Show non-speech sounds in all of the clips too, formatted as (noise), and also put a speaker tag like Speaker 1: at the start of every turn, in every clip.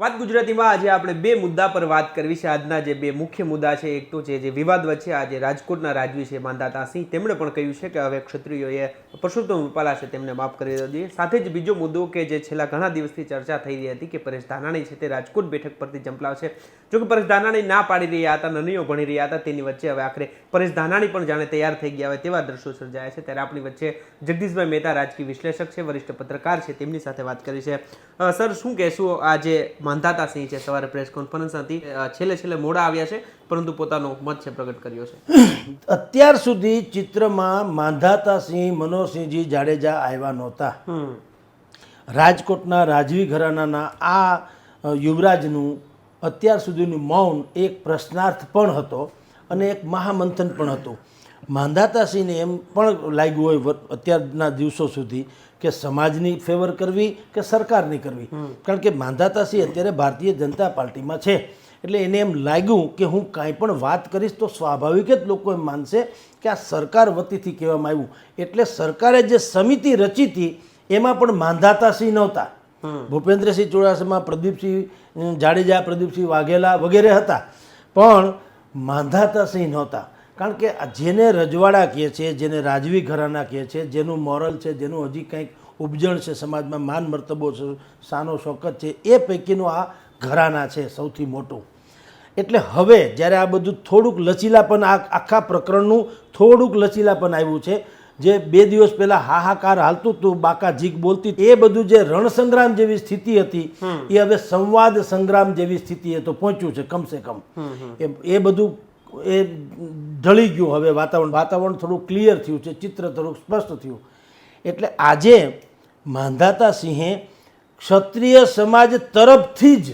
Speaker 1: વાત ગુજરાતીમાં આજે આપણે બે મુદ્દા પર વાત કરવી છે. આજના જે બે મુખ્ય મુદ્દા છે, એક તો છે જે વિવાદ વચ્ચે આજે રાજકોટના રાજવી છે માંદાતા સિંહ. તેમણે પણ કહ્યું છે કે હવે ક્ષત્રિયોએ પરસોત્તમ રૂપાલા છે, તેમને માફ કરી દીધો સાથે જ બીજો મુદ્દો કે જે છેલ્લા ઘણા દિવસથી ચર્ચા થઈ રહી હતી કે પરેશ ધાનાણી છે તે રાજકોટ બેઠક પરથી ઝંપલાવશે જો કે પરેશ ધાનાણી ના પાડી રહ્યા હતા, નનીઓ ભણી રહ્યા હતા, તેની વચ્ચે હવે આખરે પરેશ ધાનાણી પણ જાણે તૈયાર થઈ ગયા હોય તેવા દ્રશ્યો સર્જાયા છે. ત્યારે આપણી વચ્ચે જગદીશભાઈ મહેતા, રાજકીય વિશ્લેષક છે, વરિષ્ઠ પત્રકાર છે, તેમની સાથે વાત કરી છે. સર, શું કહેશું આ જે માંધાતા સિંહ છે સવારે પ્રેસ કોન્ફરન્સ હતી. છેલ્લે છેલ્લે મોડા આવ્યા છે પરંતુ પોતાનો મત છે પ્રગટ કર્યો છે. (clears throat)
Speaker 2: અત્યાર સુધી ચિત્રમાં માંધાતા સિંહ મનોહરસિંહજી જાડેજા આવ્યા નહોતા. રાજકોટના રાજવી ઘરાનાના આ યુવરાજનું અત્યાર સુધીનું મૌન એક પ્રશ્નાર્થ પણ હતો અને એક મહામંથન પણ હતું. માંધાતા સિંહને એમ પણ લાગ્યું હોય અત્યારના દિવસો સુધી કે સમાજની ફેવર કરવી કે સરકારની કરવી? કારણ કે માંધાતા સિંહ અત્યારે ભારતીય જનતા પાર્ટીમાં છે. એટલે એને એમ લાગ્યું કે હું કાંઈ પણ વાત કરીશ તો સ્વાભાવિક જ લોકો એમ માનશે કે આ સરકાર વતીથી કહેવામાં આવ્યું. એટલે સરકારે જે સમિતિ રચી હતી એમાં પણ માંધાતા સિંહ નહોતા ભૂપેન્દ્રસિંહ ચુડાસમા પ્રદીપસિંહ જાડેજા પ્રદીપસિંહ વાઘેલા વગેરે હતા. પણ માંધાતા સિંહ નહોતા. કારણ કે આ જેને રજવાડા કહે છે જેને રાજવી ઘરાના કહે છે જેનું મોરલ છે જેનું હજી કંઈક ઉપજણ છે સમાજમાં માન મર્તબો છે સાનો શોકત છે એ પૈકીનું આ ઘરાના છે સૌથી મોટું. એટલે હવે જ્યારે આ બધું થોડુંક લચીલાપન આ આખા પ્રકરણનું થોડુંક લચીલાપન આવ્યું છે જે બે દિવસ પહેલાં હાહાકાર હાલતું હતું બાકા જીક બોલતી એ બધું જે રણસંગ્રામ જેવી સ્થિતિ હતી એ હવે સંવાદ સંગ્રામ જેવી સ્થિતિએ તો પહોંચ્યું છે કમસે કમ. એ એ બધું એ ઢળી ગયું હવે વાતાવરણ. વાતાવરણ થોડું ક્લિયર થયું છે ચિત્ર થોડુંક સ્પષ્ટ થયું. એટલે આજે માંધાતા સિંહે ક્ષત્રિય સમાજ તરફથી જ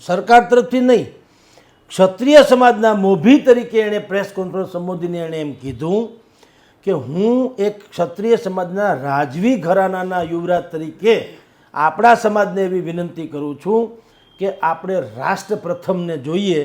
Speaker 2: સરકાર તરફથી નહીં ક્ષત્રિય સમાજના મોભી તરીકે એણે પ્રેસ કોન્ફરન્સ સંબોધીને એણે એમ કીધું કે હું એક ક્ષત્રિય સમાજના રાજવી ઘરાનાના યુવરાજ તરીકે આપણા સમાજને એવી વિનંતી કરું છું કે આપણે રાષ્ટ્ર પ્રથમને જોઈએ,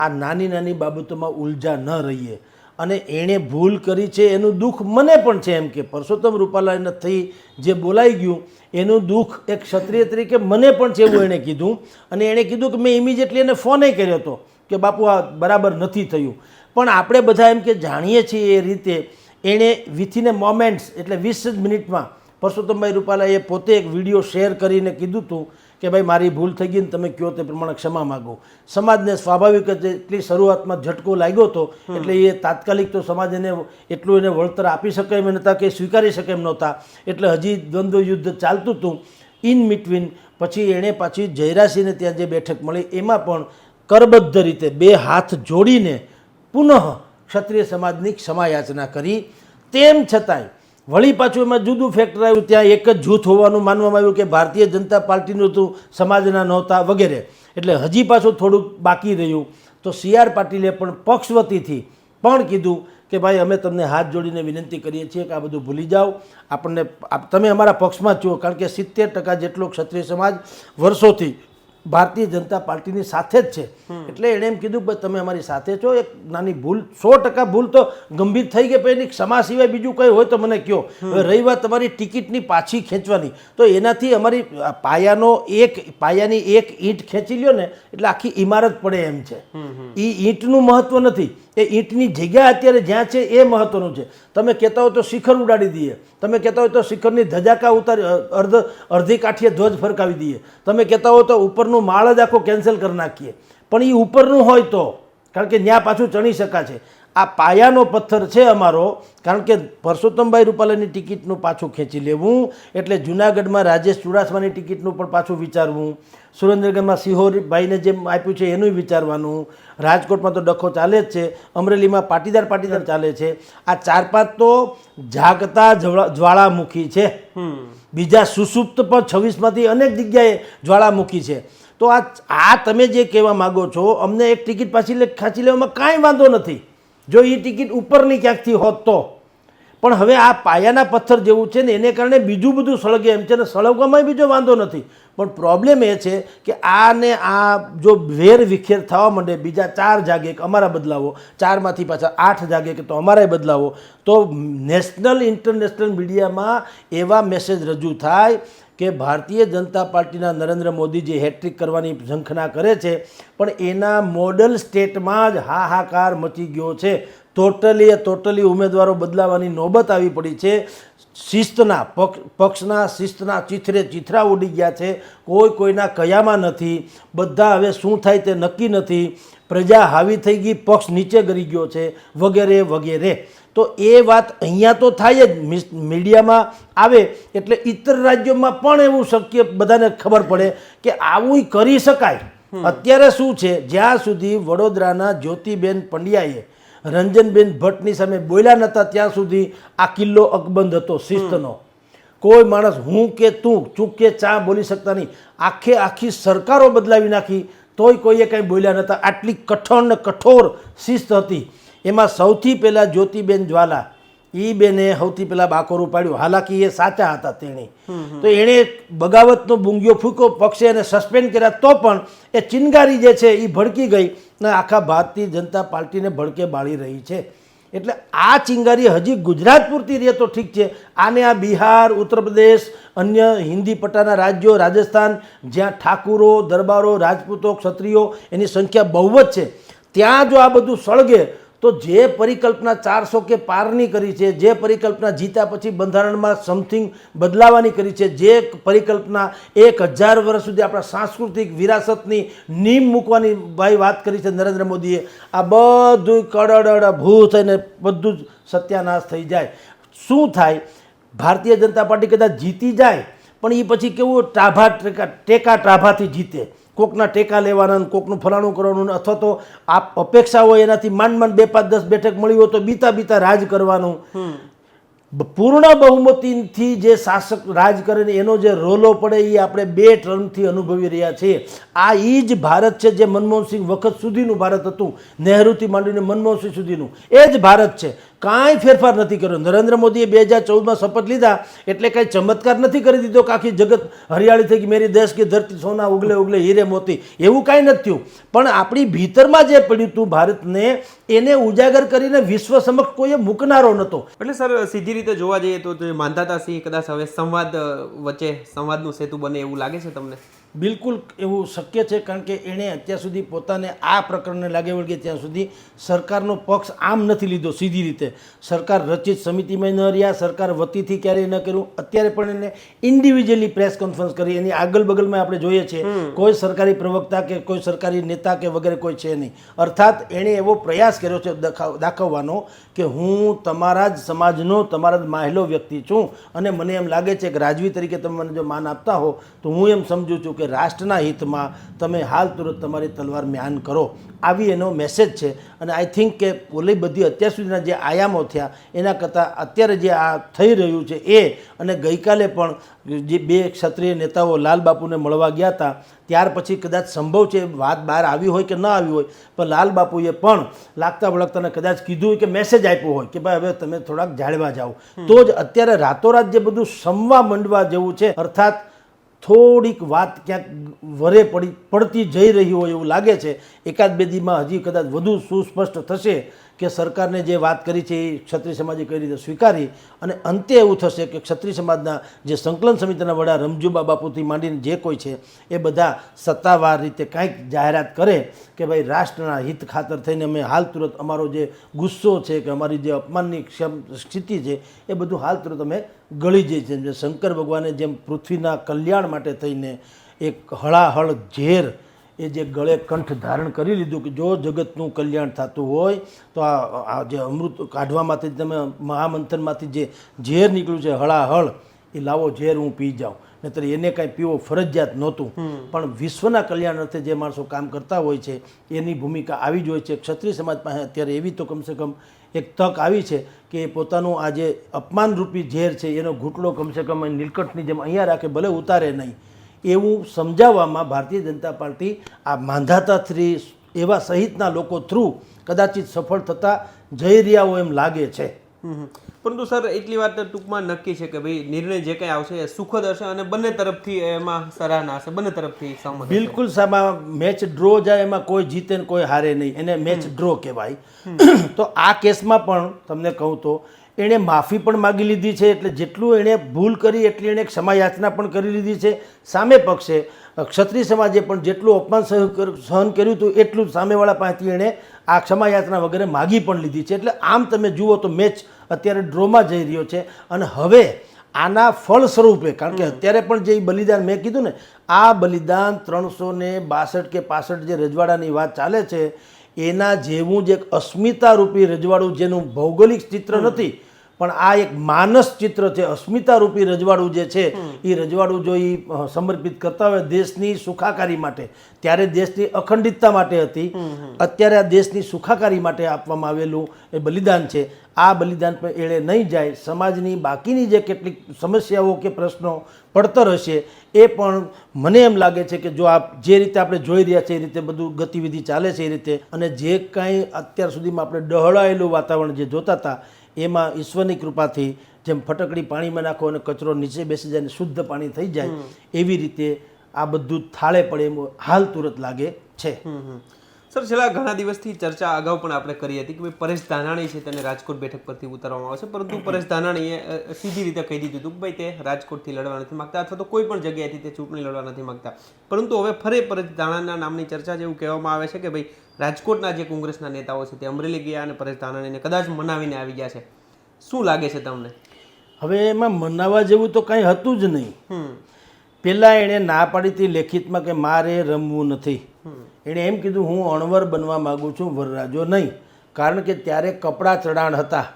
Speaker 2: આ નાની નાની બાબતોમાં ઉલઝા ન રહીએ. અને એણે ભૂલ કરી છે, એનું દુઃખ મને પણ છે એમ કે પરસોત્તમ રૂપાલાને થઈ જે બોલાઈ ગયું, એનું દુઃખ એક ક્ષત્રિય તરીકે મને પણ છે એવું એણે કીધું. અને એણે કીધું કે મેં ઇમિજિએટલી એને ફોને કર્યો હતો કે બાપુ, આ બરાબર નથી થયું. પણ આપણે બધા એમ કે જાણીએ છીએ એ રીતે એણે વિથિન એ મોમેન્ટ્સ એટલે વીસ જ મિનિટમાં પરસોત્તમભાઈ રૂપાલાએ પોતે એક વીડિયો શેર કરીને કીધું હતું કે ભાઈ, મારી ભૂલ થઈ ગઈ ને તમે કહો તે પ્રમાણે ક્ષમા માગો. સમાજને સ્વાભાવિક જ એટલી શરૂઆતમાં ઝટકો લાગ્યો હતો એટલે એ તાત્કાલિક તો સમાજ એને એટલું એને વળતર આપી શકે એમ નહોતા કે સ્વીકારી શકે એમ નહોતા. એટલે હજી દ્વંદ્વ યુદ્ધ ચાલતું હતું. ઇન બિટવીન પછી એણે પાછી જયરાસિંહને ત્યાં જે બેઠક મળી, એમાં પણ કરબદ્ધ રીતે બે હાથ જોડીને પુનઃ ક્ષત્રિય સમાજની ક્ષમા યાચના કરી. તેમ છતાંય વળી પાછું એમાં જુદું ફેક્ટર આવ્યું, ત્યાં એક જ જૂથ હોવાનું માનવામાં આવ્યું કે ભારતીય જનતા પાર્ટીનું હતું, સમાજના નહોતા વગેરે. એટલે હજી પાછું થોડુંક બાકી રહ્યું. તો સી આર પાટીલે પણ પક્ષ વતીથી પણ કીધું કે ભાઈ, અમે તમને હાથ જોડીને વિનંતી કરીએ છીએ કે આ બધું ભૂલી જાઓ. આપણને તમે અમારા પક્ષમાં છો, કારણ કે સિત્તેર ટકા જેટલો ક્ષત્રિય સમાજ વર્ષોથી ભારતીય જનતા પાર્ટીની સાથે જ છે. એટલે એણે એમ કીધું કે તમે અમારી સાથે છો. એક નાની ભૂલ સો ટકા ભૂલ તો ગંભીર થઈ ગઈ પણ એની ક્ષમા સિવાય બીજું કંઈ હોય તો મને કહો હવે રહી વાત તમારી ટિકિટની પાછી ખેંચવાની. તો એનાથી અમારી પાયાનો એક પાયાની એક ઈંટ ખેંચી લ્યો ને એટલે આખી ઇમારત પડે એમ છે. એ ઈંટનું મહત્વ નથી. એ ઈંટની જગ્યા અત્યારે જ્યાં છે એ મહત્વનું છે. તમે કહેતા હો તો શિખર ઉડાડી દઈએ. તમે કહેતા હો તો શિખરની ધજાકા ઉતારી અર્ધ અડધી કાઠીએ ધ્વજ ફરકાવી દઈએ. તમે કહેતા હો તો ઉપરનું માળ જ આખો કેન્સલ કરી નાખીએ. પણ એ ઉપરનું હોય તો, કારણ કે ત્યાં પાછું ચણી શકાશે આ પાયાનો પથ્થર છે અમારો કારણ કે પરસોત્તમભાઈ રૂપાલાની ટિકિટનું પાછું ખેંચી લેવું એટલે જુનાગઢમાં રાજેશ ચુડાસમાની ટિકિટનું પણ પાછું વિચારવું સુરેન્દ્રનગરમાં સિહોરભાઈને જેમ આપ્યું છે એનું વિચારવાનું રાજકોટમાં તો ડખો ચાલે જ છે અમરેલીમાં પાટીદાર પાટીદાર ચાલે છે. આ ચાર પાંચ તો જાગતા જ્વાળામુખી છે. બીજા સુસુપ્ત પણ છવ્વીસમાંથી અનેક જગ્યાએ જ્વાળામુખી છે. તો આ આ તમે જે કહેવા માગો છો અમને એક ટિકિટ પાછી ખાંચી લેવામાં કાંઈ વાંધો નથી. જો એ ટિકિટ ઉપરની ક્યાંકથી હોત તો. પણ હવે આ પાયાના પથ્થર જેવું છે ને, એને કારણે બીજું બધું સળગે એમ છે ને, સળગવામાં બીજો વાંધો નથી. પણ પ્રોબ્લેમ એ છે કે આ ને આ જો વેર વિખેર થવા માંડે, બીજા ચાર જાગે કે અમારા બદલાવો, ચારમાંથી પાછા આઠ જાગે કે તો અમારાય બદલાવો, તો નેશનલ, ઇન્ટરનેશનલ મીડિયામાં એવા મેસેજ રજૂ થાય કે ભારતીય જનતા પાર્ટીના નરેન્દ્ર મોદી જે હેટ્રિક કરવાની ઝંખના કરે છે, પણ એના મોડલ સ્ટેટમાં જ હાહાકાર મચી ગયો છે. ટોટલી ટોટલી ઉમેદવારો બદલાવાની નોબત આવી પડી છે. શિસ્તના પક્ષ પક્ષના શિસ્તના ચિથરે ચિથરા ઉડી ગયા છે. કોઈ કોઈના કયામાં નથી. બધા હવે શું થાય તે નક્કી નથી. પ્રજા હાવી થઈ ગઈ, પક્ષ નીચે ગરી ગયો છે. વગેરે વગેરે. તો એ વાત અહીંયા તો થાય જ. મીડિયામાં આવે એટલે ઇતર રાજ્યોમાં પણ એવું શક્ય બધાને ખબર પડે કે આવું કરી શકાય. અત્યારે શું છે? જ્યાં સુધી વડોદરાના જ્યોતિબેન પંડ્યાએ રંજનબેન ભટ્ટની સામે બોલ્યા નહોતા ત્યાં સુધી આ કિલ્લો અકબંધ હતો શિસ્તનો. કોઈ માણસ હું કે તું ચૂક કે ચા બોલી શકતા નહીં. આખે આખી સરકારો બદલાવી નાખી તોય કોઈએ કંઈ બોલ્યા નહોતા આટલી કઠણ ને કઠોર શિસ્ત હતી. એમાં સૌથી પહેલાં જ્યોતિબેન જ્વાલા એ બેને સૌથી પહેલાં બાકોરું પાડ્યું. હાલાકી એ સાચા હતા તેણે. તો એણે બગાવતનો બુંગિયો ફૂંકો પક્ષે એને સસ્પેન્ડ કર્યા. તો પણ એ ચિનગારી જે છે એ ભડકી ગઈ ને આખા ભારતીય જનતા પાર્ટીને ભડકે બાળી રહી છે. એટલે આ ચિંગારી હજી ગુજરાત પૂરતી રહે તો ઠીક છે. આને આ બિહાર ઉત્તર પ્રદેશ અન્ય હિન્દી પટ્ટાના રાજ્યો રાજસ્થાન જ્યાં ઠાકુરો દરબારો રાજપૂતો ક્ષત્રિયો એની સંખ્યા બહુ જ છે. ત્યાં જો આ બધું સળગે તો જે પરિકલ્પના ચારસો કે પારની કરી છે, જે પરિકલ્પના જીતા પછી બંધારણમાં સમથિંગ બદલાવાની કરી છે, જે પરિકલ્પના એક હજાર વર્ષ સુધી આપણા સાંસ્કૃતિક વિરાસતની નીમ મૂકવાની ભાઈ વાત કરી છે નરેન્દ્ર મોદીએ, આ બધું કડડ ભૂ થઈને બધું જ સત્યાનાશ થઈ જાય. શું થાય? ભારતીય જનતા પાર્ટી કદાચ જીતી જાય, પણ એ પછી કેવું ટાભા ટેકા ટેકા ટાભાથી જીતે. કોકના ટેકા લેવાના ને કોકનું ફલાણું કરવાનું અથવા તો આ અપેક્ષા હોય એનાથી માંડ માંડ બે પાંચ દસ બેઠક મળી હોય તો બીતા બીતા રાજ કરવાનું. પૂર્ણ બહુમતીથી જે શાસક રાજ કરે ને એનો જે રોલો પડે એ આપણે બે ટર્મથી અનુભવી રહ્યા છીએ. આ એ જ ભારત છે જે મનમોહનસિંહ વખત સુધીનું ભારત હતું. નહેરુથી માંડીને મનમોહનસિંહ સુધીનું. એ જ ભારત છે. કાંઈ ફેરફાર નથી કર્યો. નરેન્દ્ર મોદીએ બે હજાર ચૌદમાં શપથ લીધા એટલે કાંઈ ચમત્કાર નથી કરી દીધો કે આખી જગત હરિયાળી થઈ ગઈ, મેરી દેશ કે ધરતી સોના ઉગલે ઉગલે, હીરે મોતી. એવું કાંઈ નથી થયું. પણ આપણી ભીતરમાં જે પડ્યું હતું ભારતને, એને ઉજાગર કરીને વિશ્વ સમક્ષ કોઈએ મૂકનારો નહોતો.
Speaker 1: એટલે સર, સીધી રીતે જોવા જઈએ તો જે માંધાતા સિંહ કદાચ હવે સંવાદ વચ્ચે સંવાદનું સેતુ બને એવું લાગે છે તમને?
Speaker 2: બિલકુલ એવું શક્ય છે કારણ કે એણે અત્યાર સુધી પોતાને આ પ્રકરણને લાગે વળગે ત્યાં સુધી સરકારનો પક્ષ આમ નથી લીધો સીધી રીતે. સરકાર રચિત સમિતિમાં ન રહ્યા સરકાર વતીથી ક્યારેય ન કર્યું. અત્યારે પણ એને ઇન્ડિવિજ્યુઅલી પ્રેસ કોન્ફરન્સ કરી એની આગળ બગલમાં આપણે જોઈએ છીએ કોઈ સરકારી પ્રવક્તા કે કોઈ સરકારી નેતા કે વગેરે કોઈ છે નહીં. અર્થાત એણે એવો પ્રયાસ કર્યો છે દખાવ- દાખવવાનો કે હું તમારા જ સમાજનો તમારા જ માહેલો વ્યક્તિ છું અને મને એમ લાગે છે કે રાજવી તરીકે તમે મને જો માન આપતા હો તો હું એમ સમજુ છું કે રાષ્ટ્રના હિતમાં તમે હાલ તુરંત તમારી તલવાર મ્યાન કરો. આવી એનો મેસેજ છે. અને આઈ થિંક કે ઓલી બધી અત્યાર સુધીના જે આયામો થયા, એના કરતાં અત્યારે જે આ થઈ રહ્યું છે એ અને ગઈકાલે પણ જે બે ક્ષત્રિય નેતાઓ લાલબાપુને મળવા ગયા હતા, ત્યાર પછી કદાચ સંભવ છે વાત બહાર આવી હોય કે ન આવી હોય, પણ લાલબાપુએ પણ લાગતા વળગતાને કદાચ કીધું હોય કે મેસેજ આપ્યો હોય કે ભાઈ હવે તમે થોડાક જાળવા જાઓ. તો જ અત્યારે રાતોરાત જે બધું સમવા મંડવા જેવું છે, અર્થાત થોડીક વાત ક્યાંક વરે પડી, પડતી જઈ રહી હોય એવું લાગે છે. એકાદ બે દીમાં હજી કદાચ વધુ સુસ્પષ્ટ થશે કે સરકારને જે વાત કરી છે એ ક્ષત્રિય સમાજે કઈ રીતે સ્વીકારી અને અંતે એવું થશે કે ક્ષત્રિય સમાજના જે સંકલન સમિતિના વડા રમજુબા બાપુથી માંડીને જે કોઈ છે એ બધા સત્તાવાર રીતે કાંઈક જાહેરાત કરે કે ભાઈ રાષ્ટ્રના હિત ખાતર થઈને અમે હાલ તુરંત અમારો જે ગુસ્સો છે કે અમારી જે અપમાનની સ્થિતિ છે એ બધું હાલ તુરંત અમે ગળી જાય છે. શંકર ભગવાને જેમ પૃથ્વીના કલ્યાણ માટે થઈને એક હળાહળ ઝેર એ જે ગળે કંઠ ધારણ કરી લીધું કે જો જગતનું કલ્યાણ થતું હોય તો આ આ જે અમૃત કાઢવામાંથી તમે મહામંથનમાંથી જે ઝેર નીકળ્યું છે હળાહળ એ લાવો ઝેર હું પી જાઉં. નહીતર એને કાંઈ પીવો ફરજિયાત નહોતું. પણ વિશ્વના કલ્યાણ અર્થે જે માણસો કામ કરતા હોય છે એની ભૂમિકા આવી જ હોય છે. ક્ષત્રિય સમાજ પાસે અત્યારે એવી તો કમસે કમ એક તક આવી છે કે પોતાનું આ જે અપમાનરૂપી ઝેર છે, એનો ઘૂંટડો કમસે કમ નીલકંઠની જેમ અહીંયા રાખે, ભલે ઉતારે નહીં એવું સમજાવવામાં ભારતીય જનતા પાર્ટી આ માંધાતા થ્રી એવા સહિતના લોકો થ્રુ કદાચિત સફળ થતા જઈ રહ્યા હોય એમ લાગે છે.
Speaker 1: પરંતુ સર એટલી વાત ટૂંકમાં નક્કી છે કે ભાઈ નિર્ણય જે કંઈ આવશે એ સુખદ હશે અને બંને તરફથી એમાં સરાહના હશે બંને તરફથી સહમત
Speaker 2: બિલકુલ સામા મેચ ડ્રો જાય એમાં કોઈ જીતે ને કોઈ હારે નહીં. એને મેચ ડ્રો કહેવાય. તો આ કેસમાં પણ તમને કહું તો એણે માફી પણ માગી લીધી છે, એટલે જેટલું એણે ભૂલ કરી એટલી એણે ક્ષમાયાચના પણ કરી લીધી છે. સામે પક્ષે ક્ષત્રિય સમાજે પણ જેટલું અપમાન સહન કર્યું હતું એટલું સામેવાળા પાસેથી એણે આ ક્ષમાયાચના વગેરે માગી પણ લીધી છે. એટલે આમ તમે જુઓ તો મેચ અત્યારે ડ્રોમાં જઈ રહ્યો છે અને હવે આના ફળ સ્વરૂપે, કારણ કે અત્યારે પણ જે બલિદાન મેં કીધું ને, આ બલિદાન ત્રણસો ને બાસઠ કે પાસઠ જે રજવાડાની વાત ચાલે છે એના જેવું જ એક અસ્મિતારૂપી રજવાડું જેનું ભૌગોલિક ચિત્ર નથી પણ આ એક માનસ ચિત્ર છે. અસ્મિતારૂપી રજવાડું જે છે એ રજવાડું જો એ સમર્પિત કરતા હોય દેશની સુખાકારી માટે ત્યારે દેશની અખંડિતતા માટે હતી. અત્યારે આ દેશની સુખાકારી માટે આપવામાં આવેલું એ બલિદાન છે. આ બલિદાન પર એળે નહીં જાય. સમાજની બાકીની જે કેટલીક સમસ્યાઓ કે પ્રશ્નો પડતર હશે એ પણ મને એમ લાગે છે કે જો આપ જે રીતે આપણે જોઈ રહ્યા છીએ એ રીતે બધું ગતિવિધિ ચાલે છે એ રીતે અને જે કાંઈ અત્યાર સુધીમાં આપણે ડહળાયેલું વાતાવરણ જે જોતા હતા એમાં ઈશ્વરની કૃપાથી જેમ ફટકડી પાણીમાં નાખો અને કચરો નીચે બેસી જાય અને શુદ્ધ પાણી થઈ જાય એવી રીતે આ બધું થાળે પડે એમ હાલ તુરત લાગે છે.
Speaker 1: સર છેલ્લા ઘણા દિવસથી ચર્ચા અગાઉ પણ આપણે કરી હતી કે ભાઈ પરેશ ધાનાણી છે તેને રાજકોટ બેઠક પરથી ઉતારવામાં આવશે પરંતુ પરેશ ધાનાણીએ સીધી રીતે કહી દીધું હતું કે ભાઈ તે રાજકોટથી લડવા નથી માગતા અથવા તો કોઈ પણ જગ્યાએથી તે ચૂંટણી લડવા નથી માંગતા. પરંતુ હવે ફરી પરેશ ધાનાણીના નામની ચર્ચા જેવું કહેવામાં આવે છે કે ભાઈ રાજકોટના જે કોંગ્રેસના નેતાઓ છે તે અમરેલી ગયા અને પરેશ ધાનાણીને કદાચ મનાવીને આવી ગયા છે. શું લાગે છે તમને?
Speaker 2: હવે એમાં મનાવા જેવું તો કાંઈ હતું જ નહીં. પહેલાં એણે ના પાડી હતી લેખિતમાં કે મારે રમવું નથી. એણે એમ કીધું હું અણવર બનવા માગું છું વરરાજો નહીં. કારણ કે ત્યારે કપડાં ચડાણ હતા.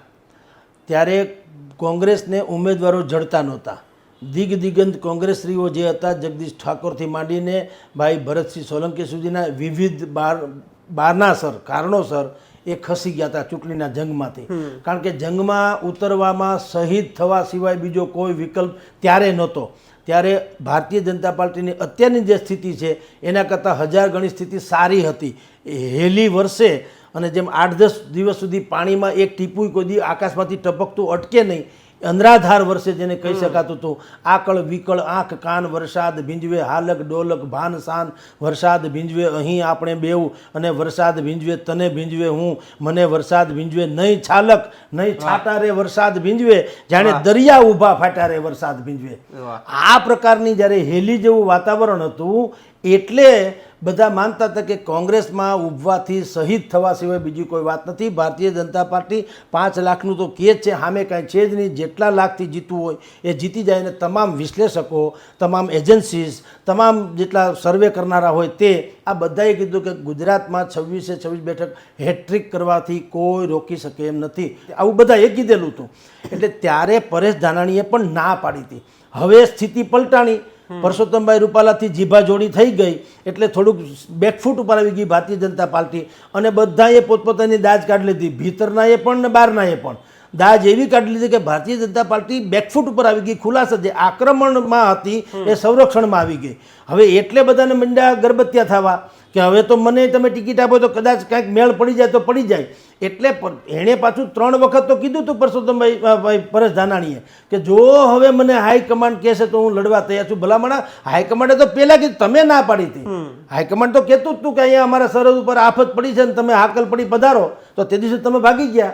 Speaker 2: ત્યારે કોંગ્રેસને ઉમેદવારો જડતા નહોતા. દિગ્દિગંત કોંગ્રેસશ્રીઓ જે હતા જગદીશ ઠાકોરથી માંડીને ભાઈ ભરતસિંહ સોલંકી સુધીના વિવિધ બાર બારનાસર કારણોસર એ ખસી ગયા હતા ચૂંટણીના જંગમાંથી. કારણ કે જંગમાં ઉતરવામાં શહીદ થવા સિવાય બીજો કોઈ વિકલ્પ ત્યારે નહોતો. ત્યારે ભારતીય જનતા પાર્ટીની અત્યારની જે સ્થિતિ છે, એના કરતાં હજાર ગણી સ્થિતિ સારી હતી. હેલી વર્ષે અને જેમ આઠ દસ દિવસ સુધી પાણીમાં એક ટીપું કોઈ દી આકાશમાંથી ટપકતું અટકે નહીં અંધરાધાર વર્ષે જેને કહી શકાતું હતું. આકળ વિકળ આંખ કાન વરસાદ ભીંજવે હાલક ડોલક ભાન શાન વરસાદ ભીંજવે અહીં આપણે બેવ અને વરસાદ ભીંજવે તને ભીંજવે હું. મને વરસાદ ભીંજવે નહીં છાલક નહીં છાટા રે વરસાદ ભીંજવે. જાણે દરિયા ઊભા ફાટા રે વરસાદ ભીંજવે. આ પ્રકારની જ્યારે હેલી જેવું વાતાવરણ હતું એટલે બધા માનતા હતા કે કોંગ્રેસમાં ઉભવાથી શહીદ થવા સિવાય બીજી કોઈ વાત નથી. ભારતીય જનતા પાર્ટી પાંચ લાખનું તો કે છે, સામે કાંઈ છે જ નહીં. જેટલા લાખથી જીતવું હોય એ જીતી જાય અને તમામ વિશ્લેષકો, તમામ એજન્સીસ, તમામ જેટલા સર્વે કરનારા હોય તે આ બધાએ કીધું કે ગુજરાતમાં છવ્વીસે છવ્વીસ બેઠક હેટ્રિક કરવાથી કોઈ રોકી શકે એમ નથી. આવું બધાએ કીધેલું હતું. એટલે ત્યારે પરેશ ધાનાણીએ પણ ના પાડી હતી. હવે સ્થિતિ પલટાણી. પરસોત્તમભાઈ રૂપાલાથી જીભા જોડી થઈ ગઈ એટલે થોડુંક બેકફૂટ ઉપર આવી ગઈ ભારતીય જનતા પાર્ટી. અને બધાએ પોતપોતાની દાજ કાઢી લીધી. ભીતરનાએ પણ ને બહારનાએ પણ. દાજ એવી કાઢી લીધી કે ભારતીય જનતા પાર્ટી બેકફૂટ ઉપર આવી ગઈ. ખુલાસા જે આક્રમણમાં હતી એ સંરક્ષણમાં આવી ગઈ. હવે એટલે બધાને મંડ્યા ગરબત્યા થવા. કે હવે તો મને તમે ટિકિટ આપો તો કદાચ કાંઈક મેળ પડી જાય તો પડી જાય. એટલે એણે પાછું ત્રણ વખત તો કીધું હતું પરસોત્તમભાઈ પરેશ ધાનાણીએ કે જો હવે મને હાઈકમાન્ડ કહેશે તો હું લડવા તૈયાર છું. ભલામણા હાઈકમાન્ડે તો પહેલાં કીધું તમે ના પાડી હતી. હાઈકમાન્ડ તો કહેતું જ હતું કે અહીંયા અમારા સરહદ ઉપર આફત પડી છે ને તમે હાકલ પડી પધારો તો તે દિવસે તમે ભાગી ગયા.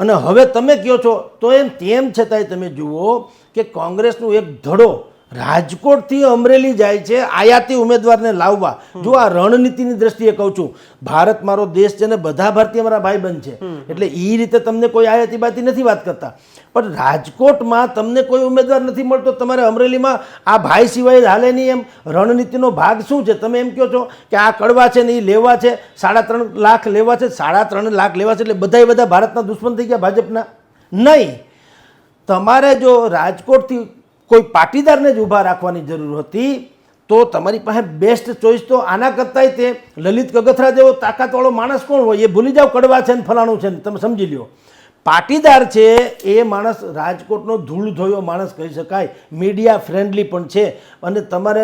Speaker 2: અને હવે તમે કહો છો? તો એમ તેમ છતાંય તમે જુઓ કે કોંગ્રેસનું એક ધડો રાજકોટથી અમરેલી જાય છે આયાતી ઉમેદવારને લાવવા. જો આ રણનીતિની દ્રષ્ટિએ કહું છું ભારત મારો દેશ છે ને બધા ભારતીય મારા ભાઈબંધ છે. એટલે એ રીતે તમને કોઈ આયાતી બાતી નથી વાત કરતા. પણ રાજકોટમાં તમને કોઈ ઉમેદવાર નથી મળતો તમારે અમરેલીમાં આ ભાઈ સિવાય હાલે નહીં એમ. રણનીતિનો ભાગ શું છે? તમે એમ કહો છો કે આ કડવા છે ને એ લેવા છે સાડા ત્રણ લાખ લેવા છે સાડા ત્રણ લાખ લેવા છે એટલે બધાય બધા ભારતના દુશ્મન થઈ ગયા ભાજપના? નહીં. તમારે જો રાજકોટથી કોઈ પાટીદારને જ ઊભા રાખવાની જરૂર હતી, તો તમારી પાસે બેસ્ટ ચોઈસ તો આના કરતાંય તે લલિત કગથરા જેવો તાકાતવાળો માણસ કોણ હોય એ ભૂલી જાઓ, કડવા છે ને ફલાણું છે ને, તમે સમજી લ્યો. પાટીદાર છે એ માણસ રાજકોટનો ધૂળ ધોયો માણસ કહી શકાય મીડિયા ફ્રેન્ડલી પણ છે. અને તમારે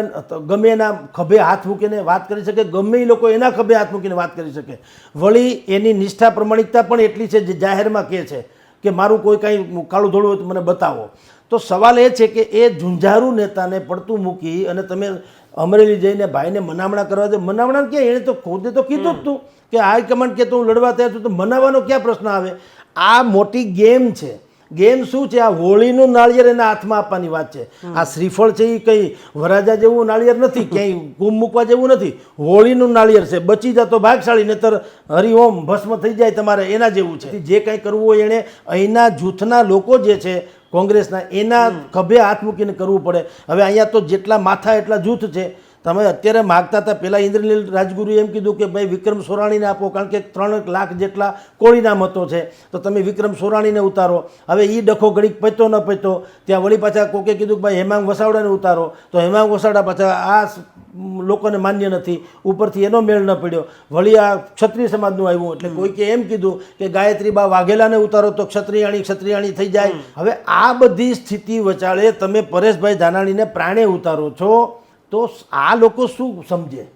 Speaker 2: ગમે એના ખભે હાથ મૂકીને વાત કરી શકે, ગમે એ લોકો એના ખભે હાથ મૂકીને વાત કરી શકે. વળી એની નિષ્ઠા પ્રમાણિકતા પણ એટલી છે જે જાહેરમાં કહે છે કે મારું કોઈ કાંઈ કાળું ધોળું હોય તો મને બતાવો. તો સવાલ એ છે કે એ ઝુંઝારું નેતાને પડતું મૂકી અને તમે અમરેલી જઈને ભાઈને મનામણા કરવા દે. મનામણા કે એણે તો ખુદે તો કીધું જ તું કે હાઈકમાન્ડ કે તું હું લડવા તૈયાર છું તો મનાવવાનો ક્યાં પ્રશ્ન આવે? આ મોટી ગેમ છે. ગેમ શું છે? આ હોળીનું નાળિયેર એના હાથમાં આપવાની વાત છે. આ શ્રીફળ છે એ કંઈ વરાજા જેવું નાળિયેર નથી ક્યાંય ગુમ મૂકવા જેવું નથી. હોળીનું નાળિયેર છે. બચી જતો ભાગશાળી નહીતર હરિઓમ ભસ્મ થઈ જાય તમારે એના જેવું છે. જે કંઈ કરવું હોય એણે અહીંના જૂથના લોકો જે છે કોંગ્રેસના એના ખભે હાથ મૂકીને કરવું પડે. હવે અહીંયા તો જેટલા માથા એટલા જૂથ છે. તમે અત્યારે માગતા હતા પહેલાં ઇન્દ્રનીલ રાજગુરુએ એમ કીધું કે ભાઈ વિક્રમ સોરાણીને આપો કારણ કે ત્રણ લાખ જેટલા કોળીના મતો છે. તો તમે વિક્રમ સોરાણીને ઉતારો. હવે એ ડખો ઘડીક પચતો ન પચતો ત્યાં વળી પાછા કોકે કીધું કે ભાઈ હેમાંગ વસાવડાને ઉતારો. તો હેમાંગ વસાવડા પાછા આ લોકોને માન્ય નથી. ઉપરથી એનો મેળ ન પડ્યો. વળી આ ક્ષત્રિય સમાજનું આવ્યું. એટલે કોઈકે એમ કીધું કે ગાયત્રી બા વાઘેલાને ઉતારો તો ક્ષત્રિયાણી ક્ષત્રિયાણી થઈ જાય. હવે આ બધી સ્થિતિ વચાળે તમે પરેશભાઈ ધાનાણીને પ્રાણે ઉતારો છો. તો આ લોકો શું સમજે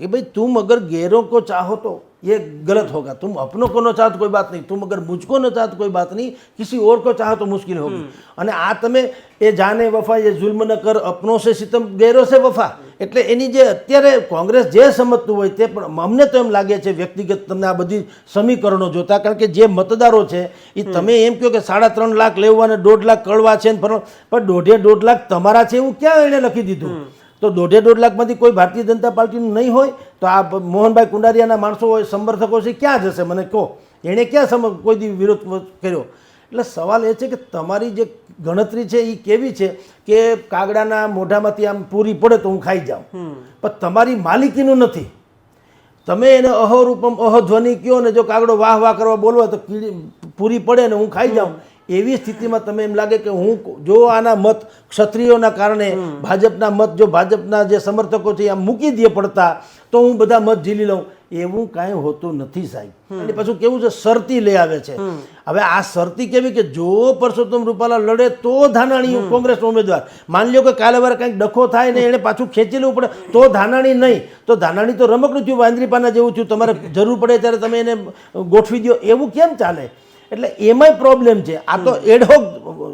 Speaker 2: कि भाई तुम अगर गैरों को चाहो तो ये गलत होगा तुम अपनों को न चाहो तो कोई बात नहीं तुम अगर मुझको न चाहो तो कोई बात नहीं किसी और को चाहो तो मुश्किल होगी અને આ તમે એ જાને વફા એ જુલ્મ ન કર અપનો સે સિતમ ગેરો સે વફા એટલે એની જે અત્યારે કોંગ્રેસ જે સમજતું હોય તે પણ અમને તો એમ લાગે છે વ્યક્તિગત તમને આ બધી સમીકરણો જોતા કારણ કે જે મતદારો છે એ તમે એમ કહો કે સાડા ત્રણ લાખ લેવા અને દોઢ લાખ કળવા છે ને ફરવા પણ દોઢે દોઢ લાખ તમારા છે એવું ક્યાં એણે લખી દીધું તો દોઢે દોઢ લાખમાંથી કોઈ ભારતીય જનતા પાર્ટીનું નહીં હોય તો આ મોહનભાઈ કુંડારિયાના માણસો હોય સમર્થકો છે ક્યાં જશે? મને કહો. એણે ક્યાં સમ કોઈ દી વિરોધ કર્યો? એટલે સવાલ એ છે કે તમારી જે ગણતરી છે એ કેવી છે કે કાગડાના મોઢામાંથી આમ પૂરી પડે તો હું ખાઈ જાઉં. પણ તમારી માલિકીનું નથી. તમે એને અહોરૂપમ અહોધ્વનિ કયો ને જો કાગડો વાહ વાહ કરવા બોલવા તો પૂરી પડે ને હું ખાઈ જાઉં. એવી સ્થિતિમાં તમે એમ લાગે કે હું જો આના મત ક્ષત્રિયોના કારણે ભાજપના મત જો ભાજપના જે સમર્થકો છે આમ મૂકી દે પડતા તો હું બધા મત ઝીલી લઉં. એવું કાંઈ હોતું નથી સાહેબ. અને પાછું કેવું છે શરતી લઈ આવે છે. હવે આ શરતી કેવી કે જો પરસોત્તમ રૂપાલા લડે તો ધાનાણી કોંગ્રેસ ઉમેદવાર. માની લ્યો કે કાલે વાર કંઈક ડખો થાય ને એને પાછું ખેંચી લેવું પડે તો ધાનાણી નહીં. તો ધાનાણી તો રમકડું થયું વાંદરીપાના જેવું થયું. તમારે જરૂર પડે ત્યારે તમે એને ગોઠવી દો એવું કેમ ચાલે? એટલે એમાંય પ્રોબ્લેમ છે. આ તો એડહોક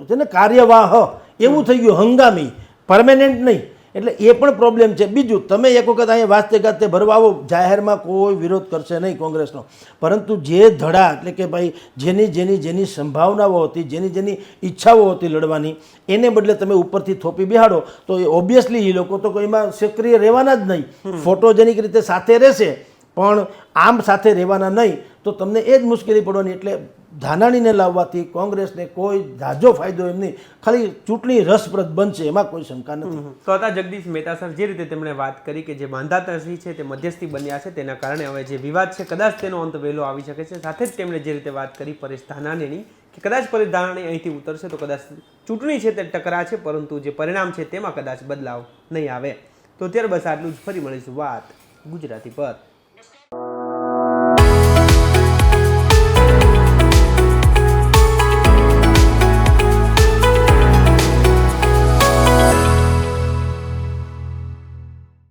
Speaker 2: છે ને કાર્યવાહ એવું થઈ ગયું હંગામી. પરમેનન્ટ નહીં. એટલે એ પણ પ્રોબ્લેમ છે. બીજું તમે એક વખત અહીંયા વાસ્તે ગાતે ભરવા આવો જાહેરમાં કોઈ વિરોધ કરશે નહીં કોંગ્રેસનો. પરંતુ જે ધડા એટલે કે ભાઈ જેની જેની જેની સંભાવનાઓ હતી જેની જેની ઈચ્છાઓ હતી લડવાની એને બદલે તમે ઉપરથી થોપી બિહાડો તો એ ઓબ્વિયસલી એ લોકો તો કોઈમાં સક્રિય રહેવાના જ નહીં. ફોટોજેનિક રીતે સાથે રહેશે પણ આમ સાથે રહેવાના નહીં, તો તમને એ જ મુશ્કેલી પડવાની. એટલે ધાનાણીને લાવવાથી કોંગ્રેસને કોઈ ઝાઝો ફાયદો એમ નહીં. ખાલી ચૂંટણી રસપ્રદ બનશે, એમાં કોઈ શંકા નથી.
Speaker 1: તો હતા જગદીશ મહેતા સર, જે રીતે તેમણે વાત કરી કે જે માંધાતાશ્રી છે તે મધ્યસ્થી બન્યા છે, તેના કારણે હવે જે વિવાદ છે, કદાચ તેનો અંત વહેલો આવી શકે છે. સાથે જ તેમણે જે રીતે વાત કરી પરેશ ધાનાણીની, કે કદાચ પરેશ ધાનાણી અહીંથી ઉતરશે, તો કદાચ ચૂંટણી છે તે ટકરા છે, પરંતુ જે પરિણામ છે તેમાં કદાચ બદલાવ નહીં આવે. તો ત્યારે બસ આટલું જ. ફરી મળીશું. વાત ગુજરાતી પર.